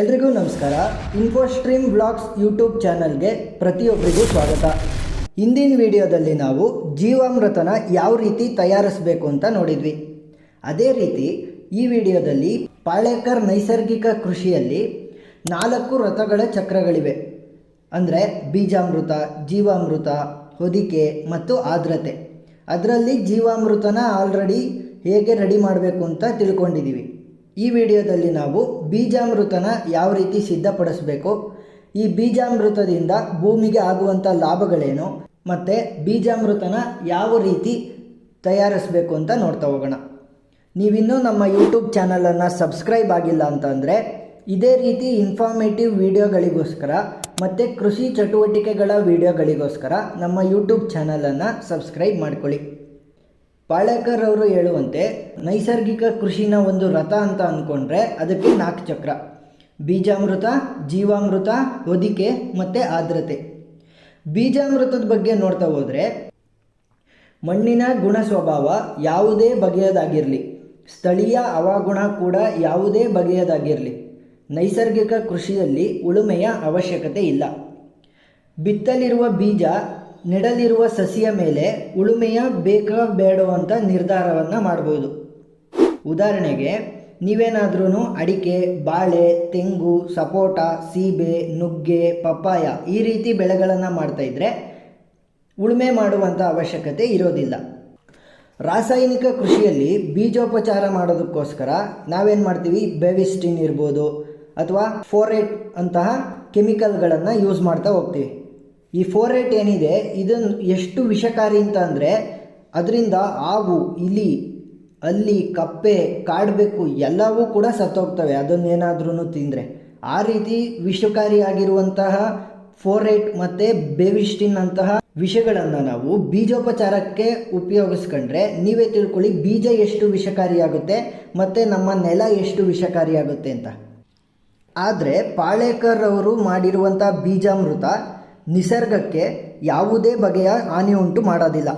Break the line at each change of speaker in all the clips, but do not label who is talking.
ಎಲ್ರಿಗೂ ನಮಸ್ಕಾರ. ಇನ್ಫೋಸ್ಟ್ರೀಮ್ blogs YouTube ಚಾನಲ್ಗೆ ಪ್ರತಿಯೊಬ್ಬರಿಗೂ ಸ್ವಾಗತ. ಹಿಂದಿನ ವಿಡಿಯೋದಲ್ಲಿ ನಾವು ಜೀವಾಮೃತನ ಯಾವ ರೀತಿ ತಯಾರಿಸಬೇಕು ಅಂತ ನೋಡಿದ್ವಿ. ಅದೇ ರೀತಿ ಈ ವಿಡಿಯೋದಲ್ಲಿ ಪಾಳೇಕರ್ ನೈಸರ್ಗಿಕ ಕೃಷಿಯಲ್ಲಿ ನಾಲ್ಕು ರಥಗಳ ಚಕ್ರಗಳಿವೆ. ಅಂದರೆ ಬೀಜಾಮೃತ, ಜೀವಾಮೃತ, ಹೊದಿಕೆ ಮತ್ತು ಆರ್ದ್ರತೆ. ಅದರಲ್ಲಿ ಜೀವಾಮೃತನ ಆಲ್ರೆಡಿ ಹೇಗೆ ರೆಡಿ ಮಾಡಬೇಕು ಅಂತ ತಿಳ್ಕೊಂಡಿದ್ದೀವಿ ಈ ವಿಡಿಯೋದಲ್ಲಿ ನಾವು ಬೀಜಾಮೃತನ ಯಾವ ರೀತಿ ಸಿದ್ಧಪಡಿಸಬೇಕು, ಈ ಬೀಜಾಮೃತದಿಂದ ಭೂಮಿಗೆ ಆಗುವಂಥ ಲಾಭಗಳೇನು, ಮತ್ತು ಬೀಜಾಮೃತನ ಯಾವ ರೀತಿ ತಯಾರಿಸಬೇಕು ಅಂತ ನೋಡ್ತಾ ಹೋಗೋಣ. ನೀವಿನ್ನೂ ನಮ್ಮ ಯೂಟ್ಯೂಬ್ ಚಾನಲನ್ನು ಸಬ್ಸ್ಕ್ರೈಬ್ ಆಗಿಲ್ಲ ಅಂತಂದರೆ ಇದೇ ರೀತಿ ಇನ್ಫಾರ್ಮೇಟಿವ್ ವಿಡಿಯೋಗಳಿಗೋಸ್ಕರ ಮತ್ತು ಕೃಷಿ ಚಟುವಟಿಕೆಗಳ ವಿಡಿಯೋಗಳಿಗೋಸ್ಕರ ನಮ್ಮ ಯೂಟ್ಯೂಬ್ ಚಾನಲನ್ನು ಸಬ್ಸ್ಕ್ರೈಬ್ ಮಾಡ್ಕೊಳ್ಳಿ. ಪಾಳೇಕರ್ ಅವರು ಹೇಳುವಂತೆ ನೈಸರ್ಗಿಕ ಕೃಷಿನ ಒಂದು ರಥ ಅಂತ ಅಂದ್ಕೊಂಡ್ರೆ ಅದಕ್ಕೆ ನಾಲ್ಕು ಚಕ್ರ. ಬೀಜಾಮೃತ, ಜೀವಾಮೃತ, ಹೊದಿಕೆ ಮತ್ತು ಆರ್ದ್ರತೆ. ಬೀಜಾಮೃತದ ಬಗ್ಗೆ ನೋಡ್ತಾ ಹೋದರೆ ಮಣ್ಣಿನ ಗುಣ ಸ್ವಭಾವ ಯಾವುದೇ ಬಗೆಯದಾಗಿರಲಿ, ಸ್ಥಳೀಯ ಹವಾಗುಣ ಕೂಡ ಯಾವುದೇ ಬಗೆಯದಾಗಿರಲಿ, ನೈಸರ್ಗಿಕ ಕೃಷಿಯಲ್ಲಿ ಉಳುಮೆಯ ಅವಶ್ಯಕತೆ ಇಲ್ಲ. ಬಿತ್ತಲಿರುವ ಬೀಜ ನೆಡಲಿರುವ ಸಸಿಯ ಮೇಲೆ ಉಳುಮೆಯ ಬೇಕಾ ಬೇಡೋ ಅಂತ ನಿರ್ಧಾರವನ್ನು ಮಾಡ್ಬೋದು. ಉದಾಹರಣೆಗೆ ನೀವೇನಾದ್ರೂ ಅಡಿಕೆ, ಬಾಳೆ, ತೆಂಗು, ಸಪೋಟ, ಸೀಬೆ, ನುಗ್ಗೆ, ಪಪ್ಪಾಯ ಈ ರೀತಿ ಬೆಳೆಗಳನ್ನು ಮಾಡ್ತಾ ಇದ್ರೆ ಉಳುಮೆ ಮಾಡುವಂಥ ಅವಶ್ಯಕತೆ ಇರೋದಿಲ್ಲ. ರಾಸಾಯನಿಕ ಕೃಷಿಯಲ್ಲಿ ಬೀಜೋಪಚಾರ ಮಾಡೋದಕ್ಕೋಸ್ಕರ ನಾವೇನು ಮಾಡ್ತೀವಿ? ಬೆವಿಸ್ಟಿನ್ ಇರ್ಬೋದು ಅಥವಾ ಫೋರೇಟ್ ಅಂತಹ ಕೆಮಿಕಲ್ಗಳನ್ನು ಯೂಸ್ ಮಾಡ್ತಾ ಹೋಗ್ತೀವಿ. ಈ ಫೋರೇಟ್ ಏನಿದೆ ಇದನ್ನು ಎಷ್ಟು ವಿಷಕಾರಿ ಅಂತ ಅಂದರೆ, ಅದರಿಂದ ಹಾವು, ಇಲಿ, ಅಲ್ಲಿ, ಕಪ್ಪೆ, ಕಾಡಬೇಕು, ಎಲ್ಲವೂ ಕೂಡ ಸತ್ತೋಗ್ತವೆ. ಅದನ್ನೇನಾದ್ರೂ ತಿಂದರೆ. ಆ ರೀತಿ ವಿಷಕಾರಿಯಾಗಿರುವಂತಹ ಫೋರೇಟ್ ಮತ್ತು ಬೇವಿಸ್ಟಿನ್ ಅಂತಹ ವಿಷಗಳನ್ನು ನಾವು ಬೀಜೋಪಚಾರಕ್ಕೆ ಉಪಯೋಗಿಸ್ಕೊಂಡ್ರೆ, ನೀವೇ ತಿಳ್ಕೊಳ್ಳಿ ಬೀಜ ಎಷ್ಟು ವಿಷಕಾರಿಯಾಗುತ್ತೆ ಮತ್ತು ನಮ್ಮ ನೆಲ ಎಷ್ಟು ವಿಷಕಾರಿಯಾಗುತ್ತೆ ಅಂತ. ಆದರೆ ಪಾಳೇಕರ್ ಅವರು ಮಾಡಿರುವಂಥ ಬೀಜಾಮೃತ ನಿಸರ್ಗಕ್ಕೆ ಯಾವುದೇ ಬಗೆಯ ಹಾನಿ ಉಂಟು ಮಾಡೋದಿಲ್ಲ.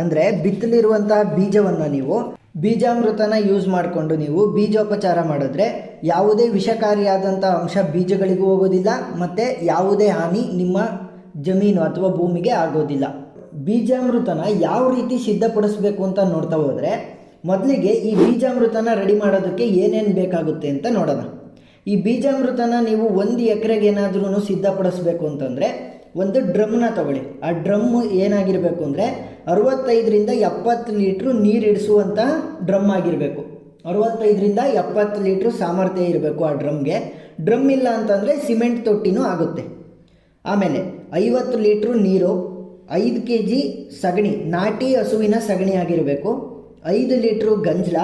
ಅಂದರೆ ಬಿತ್ತಲಿರುವಂತಹ ಬೀಜವನ್ನು ನೀವು, ಬೀಜಾಮೃತನ ಯೂಸ್ ಮಾಡಿಕೊಂಡು ನೀವು ಬೀಜೋಪಚಾರ ಮಾಡಿದ್ರೆ ಯಾವುದೇ ವಿಷಕಾರಿಯಾದಂಥ ಅಂಶ ಬೀಜಗಳಿಗೂ ಹೋಗೋದಿಲ್ಲ, ಮತ್ತು ಯಾವುದೇ ಹಾನಿ ನಿಮ್ಮ ಜಮೀನು ಅಥವಾ ಭೂಮಿಗೆ ಆಗೋದಿಲ್ಲ. ಬೀಜಾಮೃತನ ಯಾವ ರೀತಿ ಸಿದ್ಧಪಡಿಸಬೇಕು ಅಂತ ನೋಡ್ತಾ ಹೋದರೆ, ಮೊದಲಿಗೆ ಈ ಬೀಜಾಮೃತನ ರೆಡಿ ಮಾಡೋದಕ್ಕೆ ಏನೇನು ಬೇಕಾಗುತ್ತೆ ಅಂತ ನೋಡೋಣ. ಈ ಬೀಜಾಮೃತನ ನೀವು ಒಂದು ಎಕರೆಗೆ ಏನಾದ್ರೂ ಸಿದ್ಧಪಡಿಸ್ಬೇಕು ಅಂತಂದರೆ ಒಂದು ಡ್ರಮ್ನ ತಗೊಳ್ಳಿ. ಆ ಡ್ರಮ್ ಏನಾಗಿರಬೇಕು ಅಂದರೆ ಅರವತ್ತೈದರಿಂದ ಎಪ್ಪತ್ತು ಲೀಟ್ರು ನೀರು ಇಡಿಸುವಂಥ ಡ್ರಮ್ ಆಗಿರಬೇಕು. ಅರವತ್ತೈದರಿಂದ ಎಪ್ಪತ್ತು ಲೀಟ್ರ್ ಸಾಮರ್ಥ್ಯ ಇರಬೇಕು ಆ ಡ್ರಮ್ಗೆ. ಡ್ರಮ್ ಇಲ್ಲ ಅಂತಂದರೆ ಸಿಮೆಂಟ್ ತೊಟ್ಟಿನೂ ಆಗುತ್ತೆ. ಆಮೇಲೆ ಐವತ್ತು ಲೀಟ್ರು ನೀರು, ಐದು ಕೆ ಜಿ ಸಗಣಿ, ನಾಟಿ ಹಸುವಿನ ಸಗಣಿ ಆಗಿರಬೇಕು, ಐದು ಲೀಟ್ರು ಗಂಜಲ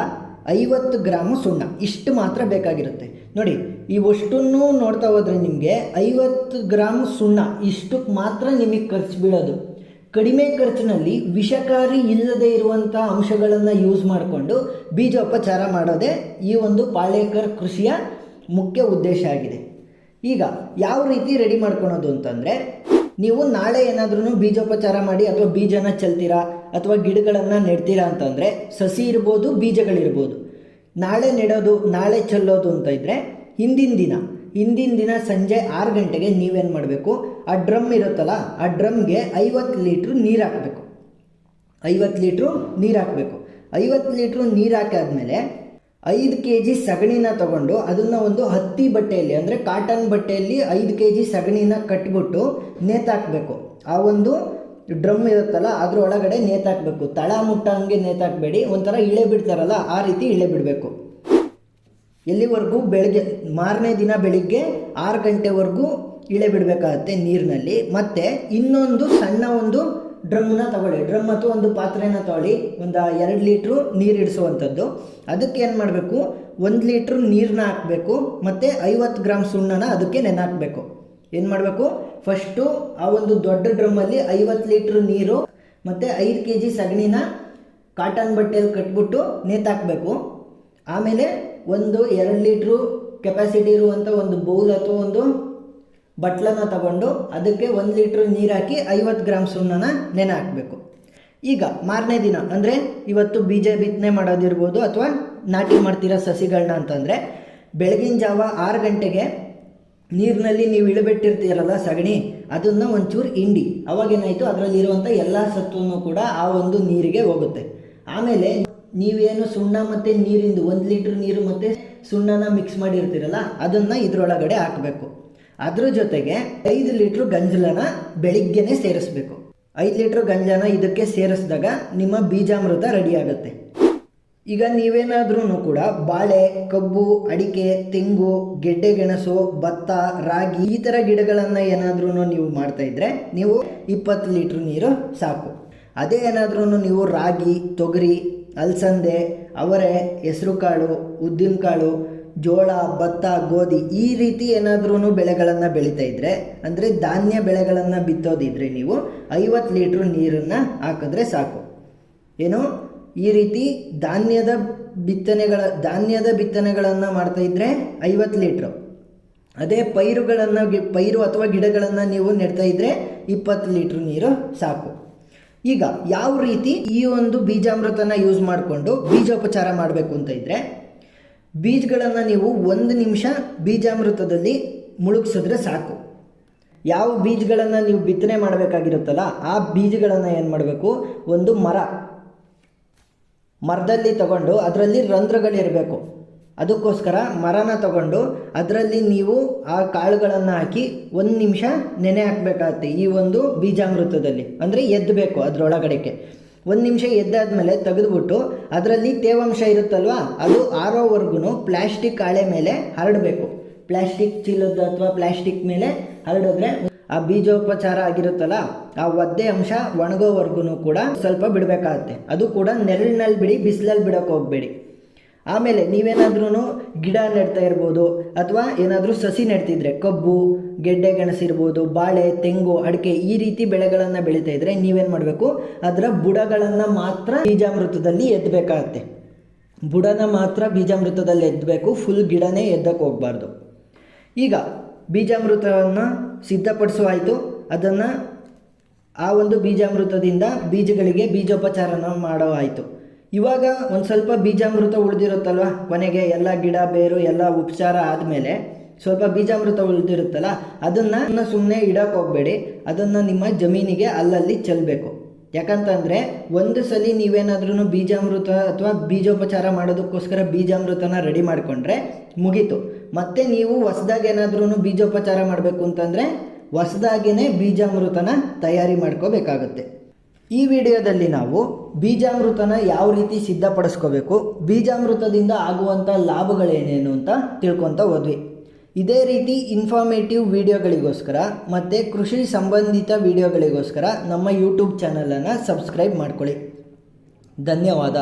ಐವತ್ತು ಗ್ರಾಮು ಸುಣ್ಣ, ಇಷ್ಟು ಮಾತ್ರ ಬೇಕಾಗಿರುತ್ತೆ. ನೋಡಿ, ಇವಷ್ಟನ್ನು ನೋಡ್ತಾ ಹೋದರೆ ನಿಮಗೆ ಐವತ್ತು ಗ್ರಾಮ್ ಸುಣ್ಣ, ಇಷ್ಟಕ್ಕೆ ಮಾತ್ರ ನಿಮಗೆ ಖರ್ಚು ಬೀಳೋದು. ಕಡಿಮೆ ಖರ್ಚಿನಲ್ಲಿ ವಿಷಕಾರಿ ಇಲ್ಲದೆ ಇರುವಂಥ ಅಂಶಗಳನ್ನು ಯೂಸ್ ಮಾಡಿಕೊಂಡು ಬೀಜೋಪಚಾರ ಮಾಡೋದೇ ಈ ಒಂದು ಪಾಳೇಕರ್ ಕೃಷಿಯ ಮುಖ್ಯ ಉದ್ದೇಶ ಆಗಿದೆ. ಈಗ, ಯಾವ ರೀತಿ ರೆಡಿ ಮಾಡ್ಕೊಳೋದು ಅಂತಂದರೆ ನೀವು ನಾಳೆ ಏನಾದ್ರೂ ಬೀಜೋಪಚಾರ ಮಾಡಿ ಅಥವಾ ಬೀಜನ ಚೆಲ್ತೀರಾ ಅಥವಾ ಗಿಡಗಳನ್ನು ನೆಡ್ತೀರಾ ಅಂತಂದರೆ ಸಸಿ ಇರ್ಬೋದು, ಬೀಜಗಳಿರ್ಬೋದು. ನಾಳೆ ನೆಡೋದು, ನಾಳೆ ಚೆಲ್ಲೋದು ಅಂತ ಇದ್ದರೆ ಹಿಂದಿನ ದಿನ ಹಿಂದಿನ ದಿನ ಸಂಜೆ ಆರು ಗಂಟೆಗೆ ನೀವೇನು ಮಾಡಬೇಕು? ಆ ಡ್ರಮ್ ಇರುತ್ತಲ್ಲ, ಆ ಡ್ರಮ್ಗೆ ಐವತ್ತು ಲೀಟ್ರ್ ನೀರು ಹಾಕಬೇಕು. ಐವತ್ತು ಲೀಟ್ರು ನೀರು ಹಾಕಬೇಕು. ಐವತ್ತು ಲೀಟ್ರು ನೀರು ಹಾಕಾದ್ಮೇಲೆ ಐದು ಕೆ ಜಿ ಸಗಣಿನ ತಗೊಂಡು ಅದನ್ನು ಒಂದು ಹತ್ತಿ ಬಟ್ಟೆಯಲ್ಲಿ, ಅಂದರೆ ಕಾಟನ್ ಬಟ್ಟೆಯಲ್ಲಿ ಐದು ಕೆ ಜಿ ಸಗಣಿನ ಕಟ್ಬಿಟ್ಟು ನೇತಾಕಬೇಕು ಆ ಒಂದು ಡ್ರಮ್ ಇರುತ್ತಲ್ಲ ಅದ್ರ ಒಳಗಡೆ ನೇತಾಕಬೇಕು ತಳ ಮುಟ್ಟ ಹಂಗೆ ನೇತಾಕಬೇಡಿ ಒಂಥರ ಇಳೆ ಬಿಡ್ತಾರಲ್ಲ, ಆ ರೀತಿ ಇಳೆ ಬಿಡಬೇಕು. ಎಲ್ಲಿವರೆಗೂ ಬೆಳಗ್ಗೆ, ಮಾರನೇ ದಿನ ಬೆಳಿಗ್ಗೆ ಆರು ಗಂಟೆವರೆಗೂ ಇಳೆ ಬಿಡಬೇಕಾಗತ್ತೆ ನೀರಿನಲ್ಲಿ. ಮತ್ತು ಇನ್ನೊಂದು ಸಣ್ಣ ಒಂದು ಡ್ರಮ್ನ ತಗೊಳ್ಳಿ. ಡ್ರಮ್ ಅಥವಾ ಒಂದು ಪಾತ್ರೆನ ತಗೊಳ್ಳಿ ಒಂದು ಎರಡು ಲೀಟ್ರು ನೀರು ಇಡಿಸುವಂಥದ್ದು. ಅದಕ್ಕೆ ಏನು ಮಾಡಬೇಕು? ಒಂದು ಲೀಟ್ರ್ ನೀರನ್ನ ಹಾಕಬೇಕು. ಮತ್ತು ಐವತ್ತು ಗ್ರಾಮ್ ಸುಣ್ಣನ ಅದಕ್ಕೆ ನೆನೆ ಹಾಕಬೇಕು ಏನು ಮಾಡಬೇಕು? ಫಸ್ಟು ಆ ಒಂದು ದೊಡ್ಡ ಡ್ರಮ್ಮಲ್ಲಿ ಐವತ್ತು ಲೀಟ್ರ್ ನೀರು ಮತ್ತು ಐದು ಕೆ ಜಿ ಸಗಣಿನ ಕಾಟನ್ ಬಟ್ಟೆಯಲ್ಲಿ ಕಟ್ಬಿಟ್ಟು ನೇತಾಕಬೇಕು ಆಮೇಲೆ ಒಂದು ಎರಡು ಲೀಟ್ರು ಕೆಪಾಸಿಟಿ ಇರುವಂಥ ಒಂದು ಬೌಲ್ ಅಥವಾ ಒಂದು ಬಟ್ಲನ್ನ ತಗೊಂಡು ಅದಕ್ಕೆ ಒಂದು ಲೀಟ್ರ್ ನೀರು ಹಾಕಿ ಐವತ್ತು ಗ್ರಾಮ್ ಸುಣ್ಣನ ನೆನೆ ಹಾಕಬೇಕು. ಈಗ ಮಾರನೇ ದಿನ, ಅಂದರೆ ಇವತ್ತು ಬೀಜ ಬಿತ್ತನೆ ಮಾಡೋದಿರ್ಬೋದು ಅಥವಾ ನಾಟಿ ಮಾಡ್ತಿರೋ ಸಸಿಗಳನ್ನ ಅಂತಂದರೆ ಬೆಳಗಿನ ಜಾವ ಆರು ಗಂಟೆಗೆ ನೀರಿನಲ್ಲಿ ನೀವು ಇಳಿಬಿಟ್ಟಿರ್ತೀರಲ್ಲ ಸಗಣಿ, ಅದನ್ನು ಒಂಚೂರು ಹಿಂಡಿ. ಅವಾಗೇನಾಯಿತು? ಅದರಲ್ಲಿರುವಂಥ ಎಲ್ಲ ಸತ್ವನೂ ಕೂಡ ಆ ಒಂದು ನೀರಿಗೆ ಹೋಗುತ್ತೆ. ಆಮೇಲೆ ನೀವೇನು ಸುಣ್ಣ ಮತ್ತು ನೀರಿಂದು, ಒಂದು ಲೀಟ್ರ್ ನೀರು ಮತ್ತು ಸುಣ್ಣನ ಮಿಕ್ಸ್ ಮಾಡಿರ್ತೀರಲ್ಲ, ಅದನ್ನು ಇದರೊಳಗಡೆ ಹಾಕಬೇಕು. ಅದ್ರ ಜೊತೆಗೆ ಐದು ಲೀಟ್ರ್ ಗಂಜಲನ ಬೆಳಿಗ್ಗೆನೆ ಸೇರಿಸ್ಬೇಕು. ಐದು ಲೀಟ್ರ್ ಗಂಜಲನ ಇದಕ್ಕೆ ಸೇರಿಸಿದಾಗ ನಿಮ್ಮ ಬೀಜಾಮೃತ ರೆಡಿ ಆಗುತ್ತೆ. ಈಗ ನೀವೇನಾದ್ರೂ ಕೂಡ ಬಾಳೆ, ಕಬ್ಬು, ಅಡಿಕೆ, ತೆಂಗು, ಗೆಡ್ಡೆ, ಗೆಣಸು, ಭತ್ತ, ರಾಗಿ ಈ ಥರ ಗಿಡಗಳನ್ನು ಏನಾದ್ರೂ ನೀವು ಮಾಡ್ತಾ ಇದ್ರೆ ನೀವು ಇಪ್ಪತ್ತು ಲೀಟ್ರ್ ನೀರು ಸಾಕು. ಅದೇ ಏನಾದ್ರೂ ನೀವು ರಾಗಿ, ತೊಗರಿ, ಅಲಸಂದೆ, ಅವರೆ, ಹೆಸರುಕಾಳು, ಉದ್ದಿನಕಾಳು ಜೋಳ, ಭತ್ತ, ಗೋಧಿ ಈ ರೀತಿ ಏನಾದ್ರೂ ಬೆಳೆಗಳನ್ನು ಬೆಳೀತಾ ಇದ್ರೆ, ಅಂದರೆ ಧಾನ್ಯ ಬೆಳೆಗಳನ್ನು ಬಿತ್ತೋದಿದ್ರೆ ನೀವು ಐವತ್ತು ಲೀಟ್ರ್ ನೀರನ್ನು ಹಾಕಿದ್ರೆ ಸಾಕು. ಏನು? ಈ ರೀತಿ ಧಾನ್ಯದ ಬಿತ್ತನೆಗಳ, ಧಾನ್ಯದ ಬಿತ್ತನೆಗಳನ್ನು ಮಾಡ್ತಾ ಇದ್ರೆ ಐವತ್ತು ಲೀಟ್ರು. ಅದೇ ಪೈರುಗಳನ್ನು, ಪೈರು ಅಥವಾ ಗಿಡಗಳನ್ನು ನೀವು ನೆಡ್ತಾ ಇದ್ರೆ ಇಪ್ಪತ್ತು ಲೀಟ್ರ್ ನೀರು ಸಾಕು. ಈಗ ಯಾವ ರೀತಿ ಈ ಒಂದು ಬೀಜಾಮೃತನ ಯೂಸ್ ಮಾಡಿಕೊಂಡು ಬೀಜೋಪಚಾರ ಮಾಡಬೇಕು ಅಂತ ಇದ್ದರೆ ಬೀಜಗಳನ್ನು ನೀವು ಒಂದು ನಿಮಿಷ ಬೀಜಾಮೃತದಲ್ಲಿ ಮುಳುಗಿಸಿದ್ರೆ ಸಾಕು. ಯಾವ ಬೀಜಗಳನ್ನು ನೀವು ಬಿತ್ತನೆ ಮಾಡಬೇಕಾಗಿರುತ್ತಲ್ಲ, ಆ ಬೀಜಗಳನ್ನು ಏನು ಮಾಡಬೇಕು? ಒಂದು ಮರ. ಮರದಲ್ಲಿ ತಗೊಂಡು ಅದರಲ್ಲಿ ರಂಧ್ರಗಳಿರಬೇಕು. ಅದಕ್ಕೋಸ್ಕರ ಮರನ ತಗೊಂಡು ಅದರಲ್ಲಿ ನೀವು ಆ ಕಾಳುಗಳನ್ನು ಹಾಕಿ ಒಂದು ನಿಮಿಷ ನೆನೆ ಹಾಕಬೇಕಾಗತ್ತೆ ಈ ಒಂದು ಬೀಜಾಮೃತದಲ್ಲಿ. ಅಂದರೆ ಎದ್ದಬೇಕು ಅದರೊಳಗಡೆಗೆ. ಒಂದು ನಿಮಿಷ ಎದ್ದಾದ್ಮೇಲೆ ತೆಗೆದುಬಿಟ್ಟು ಅದರಲ್ಲಿ ತೇವಾಂಶ ಇರುತ್ತಲ್ವಾ? ಅದು ಆರೋವರೆಗೂ ಪ್ಲಾಸ್ಟಿಕ್ ಹಾಳೆ ಮೇಲೆ ಹರಡಬೇಕು. ಪ್ಲಾಸ್ಟಿಕ್ ಚೀಲದ ಅಥವಾ ಪ್ಲಾಸ್ಟಿಕ್ ಮೇಲೆ ಹರಡಿದ್ರೆ ಆ ಬೀಜೋಪಚಾರ ಆಗಿರುತ್ತಲ್ಲ, ಆ ಒದ್ದೆ ಅಂಶ ಒಣಗೋವರೆಗೂ ಕೂಡ ಸ್ವಲ್ಪ ಬಿಡಬೇಕಾಗತ್ತೆ. ಅದು ಕೂಡ ನೆರಳಿನಲ್ಲಿ ಬಿಡಿ, ಬಿಸಿಲಲ್ಲಿ ಬಿಡೋಕೆ ಹೋಗಬೇಡಿ. ಆಮೇಲೆ ನೀವೇನಾದ್ರೂ ಗಿಡ ನೆಡ್ತಾ ಇರ್ಬೋದು, ಅಥವಾ ಏನಾದರೂ ಸಸಿ ನೆಡ್ತಿದ್ರೆ, ಕಬ್ಬು, ಗೆಡ್ಡೆ ಗೆಣಸಿರ್ಬೋದು, ಬಾಳೆ, ತೆಂಗು, ಅಡಿಕೆ, ಈ ರೀತಿ ಬೆಳೆಗಳನ್ನು ಬೆಳೀತಾ ಇದ್ರೆ ನೀವೇನು ಮಾಡಬೇಕು? ಅದರ ಬುಡಗಳನ್ನು ಮಾತ್ರ ಬೀಜಾಮೃತದಲ್ಲಿ ಎದ್ದಬೇಕಾಗತ್ತೆ ಬುಡನ ಮಾತ್ರ ಬೀಜಾಮೃತದಲ್ಲಿ ಎದ್ದಬೇಕು ಫುಲ್ ಗಿಡನೇ ಎದ್ದಕ್ಕೆ ಹೋಗಬಾರ್ದು. ಈಗ ಬೀಜಾಮೃತವನ್ನು ಸಿದ್ಧಪಡಿಸುವಾಯಿತು, ಅದನ್ನು ಆ ಒಂದು ಬೀಜಾಮೃತದಿಂದ ಬೀಜಗಳಿಗೆ ಬೀಜೋಪಚಾರನ ಮಾಡೋ ಆಯಿತು ಇವಾಗ ಒಂದು ಸ್ವಲ್ಪ ಬೀಜಾಮೃತ ಉಳಿದಿರುತ್ತಲ್ವ? ಕೊನೆಗೆ ಎಲ್ಲ ಗಿಡ, ಬೇರು, ಎಲ್ಲ ಉಪಚಾರ ಆದಮೇಲೆ ಸ್ವಲ್ಪ ಬೀಜಾಮೃತ ಉಳಿದಿರುತ್ತಲ್ಲ, ಅದನ್ನು ಸುಮ್ಮನೆ ಇಡಕ್ಕೆ ಹೋಗಬೇಡಿ. ಅದನ್ನು ನಿಮ್ಮ ಜಮೀನಿಗೆ ಅಲ್ಲಲ್ಲಿ ಚೆಲ್ಲಬೇಕು ಯಾಕಂತಂದರೆ ಒಂದು ಸಲ ನೀವೇನಾದ್ರೂ ಬೀಜಾಮೃತ ಅಥವಾ ಬೀಜೋಪಚಾರ ಮಾಡೋದಕ್ಕೋಸ್ಕರ ಬೀಜಾಮೃತನ ರೆಡಿ ಮಾಡಿಕೊಂಡ್ರೆ ಮುಗೀತು. ಮತ್ತೆ ನೀವು ಹೊಸ್ದಾಗಿ ಏನಾದ್ರೂ ಬೀಜೋಪಚಾರ ಮಾಡಬೇಕು ಅಂತಂದರೆ ಹೊಸದಾಗಿನೇ ಬೀಜಾಮೃತನ ತಯಾರಿ ಮಾಡ್ಕೋಬೇಕಾಗುತ್ತೆ. ಈ ವಿಡಿಯೋದಲ್ಲಿ ನಾವು ಬೀಜಾಮೃತನ ಯಾವ ರೀತಿ ಸಿದ್ಧಪಡಿಸ್ಕೋಬೇಕು, ಬೀಜಾಮೃತದಿಂದ ಆಗುವಂಥ ಲಾಭಗಳೇನೇನು ಅಂತ ತಿಳ್ಕೊತ ಹೋದ್ವಿ. ಇದೇ ರೀತಿ ಇನ್ಫಾರ್ಮೇಟಿವ್ ವಿಡಿಯೋಗಳಿಗೋಸ್ಕರ ಮತ್ತು ಕೃಷಿ ಸಂಬಂಧಿತ ವಿಡಿಯೋಗಳಿಗೋಸ್ಕರ ನಮ್ಮ ಯೂಟ್ಯೂಬ್ ಚಾನಲನ್ನು ಸಬ್ಸ್ಕ್ರೈಬ್ ಮಾಡ್ಕೊಳ್ಳಿ. ಧನ್ಯವಾದ.